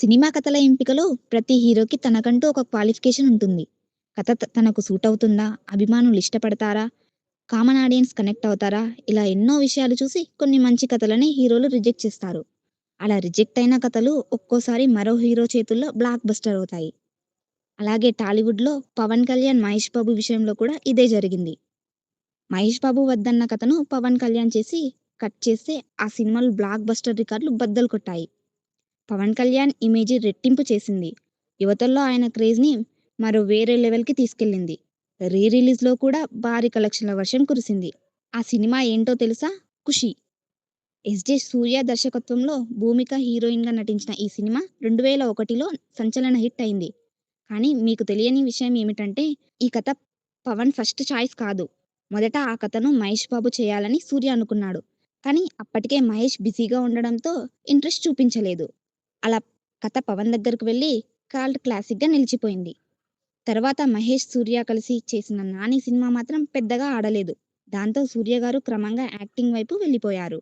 Cinema కథల ఎంపికలో ప్రతి హీరోకి తనకంటూ ఒక క్వాలిఫికేషన్ ఉంటుంది. కథ తనకు సూట్ అవుతుందా? అభిమానులు ఇష్టపడతారా? కామన్ ఆడియన్స్ కనెక్ట్ అవుతారా? ఇలా ఎన్నో విషయాలు చూసి కొన్ని మంచి కథలని హీరోలు రిజెక్ట్ చేస్తారు. అలా రిజెక్ట్ అయిన కథలు ఒక్కోసారి మరో హీరో చేతుల్లో బ్లాక్ బస్టర్ అవుతాయి. అలాగే టాలీవుడ్‌లో పవన్ కళ్యాణ్, మహేష్ బాబు విషయంలో కూడా ఇదే జరిగింది. మహేష్ బాబు వద్దన్న కథను పవన్ కళ్యాణ్ చేసి కట్ చేస్తే ఆ సినిమాలు బ్లాక్ బస్టర్ రికార్డులు బద్దలు కొట్టాయి. పవన్ కళ్యాణ్ ఇమేజ్ రెట్టింపు చేసింది. యువతల్లో ఆయన క్రేజ్‌ని మరో వేరే లెవెల్‌కి తీసుకెళ్ళింది రీ రిలీజ్‌లో కూడా భారీ కలెక్షన్ల వర్షం కురిసింది. ఆ సినిమా ఏంటో తెలుసా? 'ఖుషి'. ఎస్‌జే సూర్య దర్శకత్వంలో భూమిక హీరోయిన్‌గా నటించిన ఈ సినిమా రెండు వేల ఒకటిలో సంచలన హిట్ అయింది. కానీ మీకు తెలియని విషయం ఏమిటంటే ఈ కథ పవన్ ఫస్ట్ చాయిస్ కాదు. మొదట ఆ కథను మహేష్ బాబు చేయాలని సూర్య అనుకున్నాడు. కానీ అప్పటికే మహేష్ బిజీగా ఉండడంతో ఇంట్రెస్ట్ చూపించలేదు. అలా కథ పవన్ దగ్గరకు కాల్ట్ క్లాసిక్ క్లాసిక్‌గా నిలిచిపోయింది. తర్వాత మహేష్, సూర్య కలిసి చేసిన 'నాని' సినిమా మాత్రం పెద్దగా ఆడలేదు. దాంతో సూర్య గారు క్రమంగా యాక్టింగ్ వైపు వెళ్ళిపోయారు